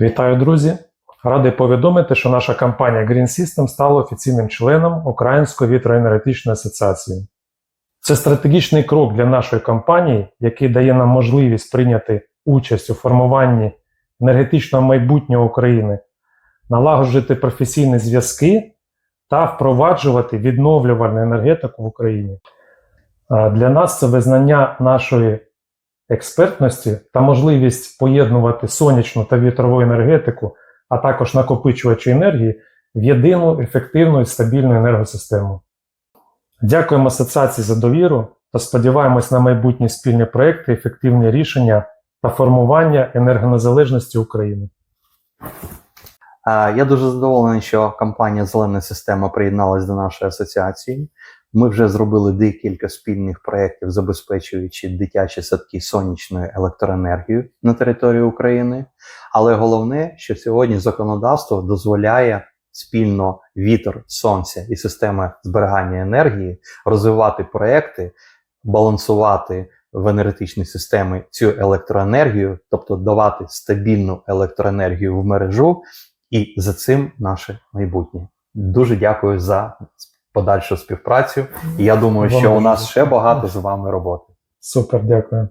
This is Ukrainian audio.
Вітаю, друзі! Радий повідомити, що наша компанія Green System стала офіційним членом Української вітроенергетичної асоціації. Це стратегічний крок для нашої компанії, який дає нам можливість прийняти участь у формуванні енергетичного майбутнього України, налагоджувати професійні зв'язки та впроваджувати відновлювальну енергетику в Україні. Для нас це визнання нашої експертності та можливість поєднувати сонячну та вітрову енергетику, а також накопичувачі енергії в єдину ефективну і стабільну енергосистему. Дякуємо асоціації за довіру та сподіваємось на майбутні спільні проекти, ефективні рішення та формування енергонезалежності України. Е, Я дуже задоволений, що компанія Зелена система приєдналась до нашої асоціації. Ми вже зробили декілька спільних проєктів, забезпечуючи дитячі садки сонячною електроенергією на території України. Але головне, що сьогодні законодавство дозволяє спільно вітер, сонця і системи зберігання енергії розвивати проекти, балансувати в енергетичній системі цю електроенергію, тобто давати стабільну електроенергію в мережу, і за цим наше майбутнє. Дуже дякую за подальшу співпрацю. І я думаю, що у нас ще багато з вами роботи. Супер, дякую.